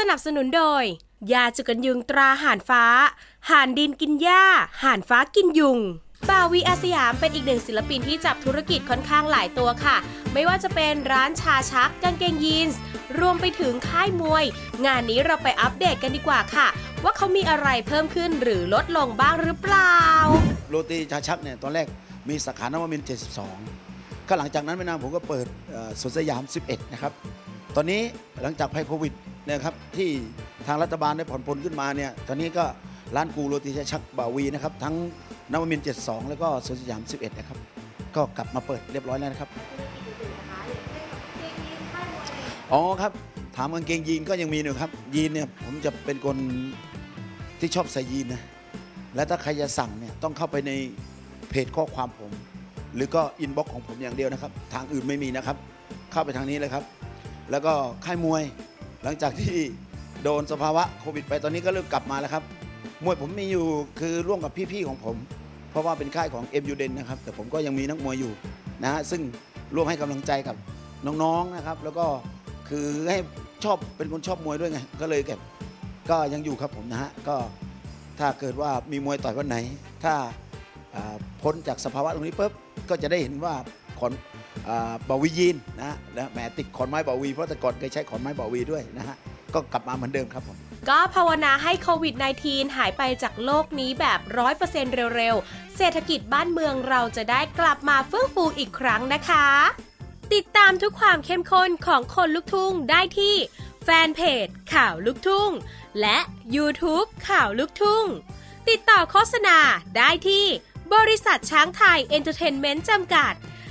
สนับสนุนโดย ยาจุกันยุงตราห่านฟ้า ห่านดินกินหญ้า ห่านฟ้ากินยุงบาวีอาสยามเป็นอีกหนึ่งศิลปินที่จับธุรกิจค่อนข้างหลายตัวค่ะ ไม่ว่าจะเป็นร้านชาชักกางเกงยีนส์รวมไปถึงค่ายมวย งานนี้เราไปอัปเดตกันดีกว่าค่ะ ว่าเขามีอะไรเพิ่มขึ้นหรือลดลงบ้างหรือเปล่า โรตีชาชักเนี่ยตอนแรกมีสาขานวมิน 72 ก็หลังจากนั้นไม่นานผมก็เปิดสวนสยาม 11 นะครับ ตอนนี้หลังจากภัยโควิด นะครับที่ทางรัฐบาลได้ผ่อนปลนขึ้นมาเนี่ยตอนนี้ก็ร้านกูโรตีชักบาวีนะครับทั้งนวมิน 72 แล้วก็สวนสยาม 11 นะครับ ก็กลับมาเปิดเรียบร้อยแล้วนะครับ อ๋อครับ ถามกางเกงยีนก็ยังมีอยู่ครับ ยีนเนี่ยผมจะเป็นคนที่ชอบใส่ยีนนะ และถ้าใครจะสั่งเนี่ยต้องเข้าไปในเพจข้อความผม หรือก็อินบ็อกของผมอย่างเดียวนะครับ ทางอื่นไม่มีนะครับ เข้าไปทางนี้เลยครับ แล้วก็ค่ายมวย หลังจากที่โดนสภาวะโควิดไปตอนนี้ก็เริ่มกลับมาแล้วครับ มวยผมมีอยู่คือร่วมกับพี่ๆของผม เพราะว่าเป็นค่ายของ m u d e n นะครับ แต่ผมก็ยังมีนักมวยอยู่นะฮะซึ่งร่วมให้กำลังใจกับน้องๆนะครับ แล้วก็คือให้ชอบเป็นคนชอบมวยด้วยไง ก็เลยเก็บก็ยังอยู่ครับผมนะฮะก็ถ้าเกิดว่ามีมวยต่อยวันไหน ถ้าพ้นจากสภาวะตรงนี้ปุ๊บก็จะได้เห็นว่าขอน บาวียีนนะฮะและแหมติดขอนไม้บาวีเพราะแต่ก่อนเคยใช้ขอนไม้บาวีด้วยนะฮะก็กลับมาเหมือนเดิมครับผม ก็ภาวนาให้โควิด -19 หายไปจากโลกนี้แบบ 100%เร็วๆ เศรษฐกิจบ้านเมืองเราจะได้กลับมาเฟื่องฟูอีกครั้งนะคะ ติดตามทุกความเข้มข้นของคนลุกทุ่งได้ที่ แฟนเพจข่าวลุกทุ่ง และ YouTube ข่าวลุกทุ่ง ติดต่อโฆษณาได้ที่ บริษัทช้างไทยเอนเตอร์เทนเมนต์จำกัด